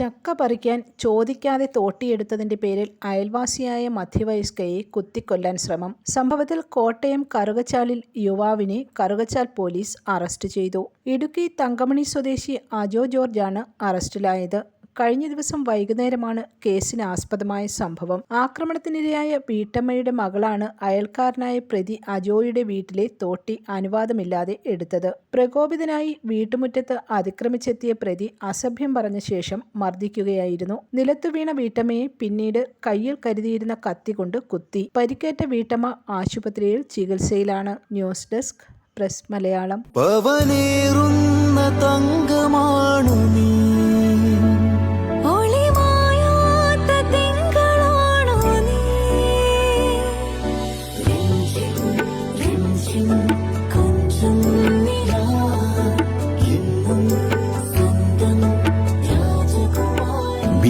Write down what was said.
ചക്ക പറിക്കാൻ ചോദിക്കാതെ തോട്ടിയെടുത്തതിന്റെ പേരിൽ അയൽവാസിയായ മധ്യവയസ്കയെ കുത്തിക്കൊല്ലാൻ ശ്രമം. സംഭവത്തിൽ കോട്ടയം കറുകച്ചാലിൽ യുവാവിനെ കറുകച്ചാൽ പോലീസ് അറസ്റ്റ് ചെയ്തു. ഇടുക്കി തങ്കമണി സ്വദേശി അജോ ജോർജാണ് അറസ്റ്റിലായത്. കഴിഞ്ഞ ദിവസം വൈകുന്നേരമാണ് കേസിന് ആസ്പദമായ സംഭവം. ആക്രമണത്തിനിരയായ വീട്ടമ്മയുടെ മകളാണ് അയൽക്കാരനായ പ്രതി അജോയുടെ വീട്ടിലെ തോട്ടി അനുവാദമില്ലാതെ എടുത്തത്. പ്രകോപിതനായി വീട്ടുമുറ്റത്ത് അതിക്രമിച്ചെത്തിയ പ്രതി അസഭ്യം പറഞ്ഞ ശേഷം മർദ്ദിക്കുകയായിരുന്നു. നിലത്തു വീണ വീട്ടമ്മയെ പിന്നീട് കയ്യിൽ കരുതിയിരുന്ന കത്തി കൊണ്ട് കുത്തി. പരിക്കേറ്റ വീട്ടമ്മ ആശുപത്രിയിൽ ചികിത്സയിലാണ്. News desk press Malayalam. രാജകുമാരി